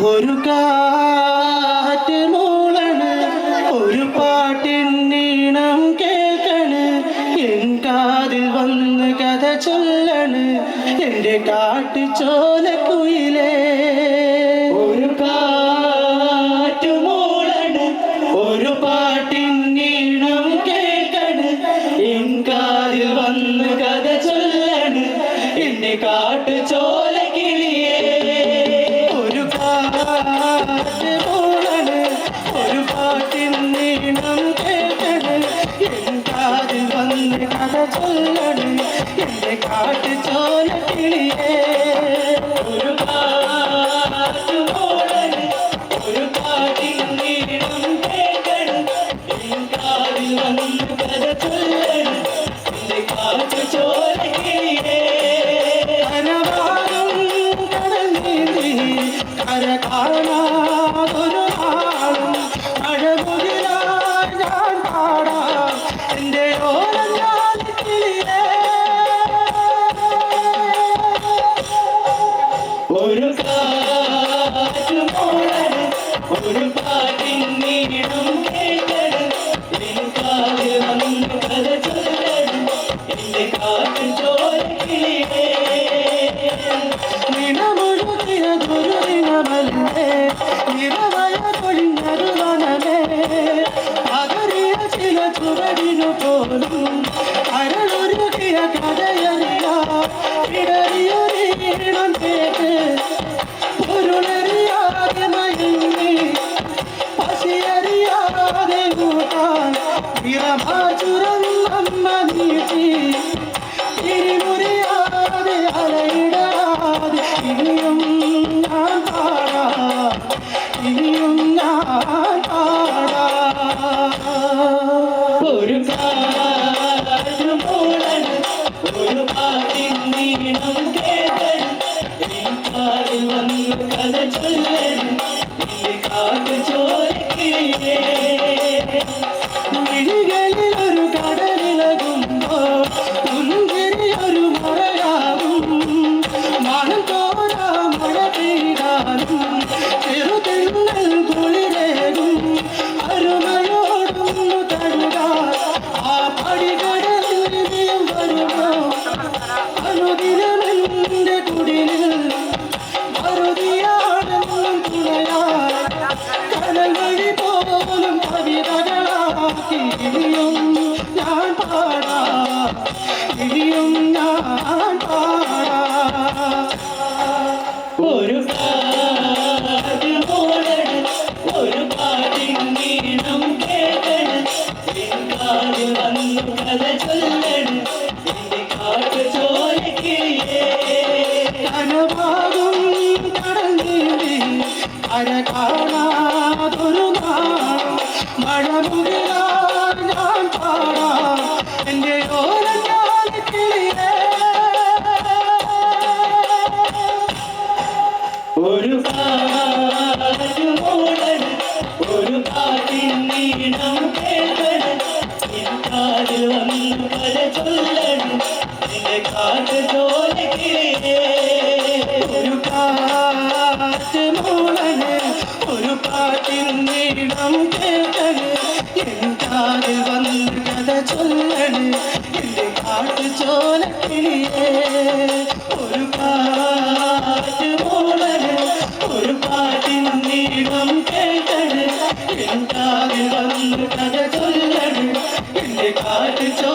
ഒരു കാറ്റ് മൂളണ് ഒരു പാട്ടിൻ നീണം കേൾക്കണ്. എൻ കാതിൽ വന്ന് കഥ ചൊല്ലണ് എന്റെ കാട്ടു ചോലക്കുയിലേ ഒരു കാറ്റ് മൂളണ് ഒരു പാട്ടിൻ നീണം കേൾക്കണ്. എൻ കാതിൽ വന്ന് കഥ ചൊല്ലണ് എന്റെ കാട്ടുചോലക്കിളിയേ ചൊല്ലണ് എന്റെ കാട്ടുചോലക്കിളിയേ ഒരു ಆಗರಿಯಚಿನ ಚುರಡಿನ ತೋಲು ಅರಳುರುಕಿಯ ಕಡೆಯರಿಯ ಇಡರಿಯರಿ ಇಡಂತೆ பொருளறியாத மயங்கி பசியறியாதே ஊட்டான் பிரபாச்சுரம் அம்மனீச்சி ഒരു കാറ്റ് മൂളന് ഒരു പാട്ടിൻ നീണം കേട്ടന് എൻ കാതിൽ കഥ കാട്ട് അനുദിനമെന്റെ കുടിലിൽ ഇനിയും ഞാൻ പാടാ. ഇനിയും അര കാണാതൊരു നാളും മഴ മുകിലായി ഞാൻ പാടാം. ഓരഞ്ഞാലിക്കിളിയേ ഒരു ഒരു കാറ്റിൻ നീണം. കാതിൽ കഥ ചൊല്ലണ് എന്റെ കാട്ട് ചോലക്കിളിയേ. ഒരു കാറ്റ് മൂളന് ഒരു പാട്ടിൻ നീളം കേട്ടണ് എൻ കാതിൽ ചൊല്ലണ് എന്റെ കാട്ട് ചോ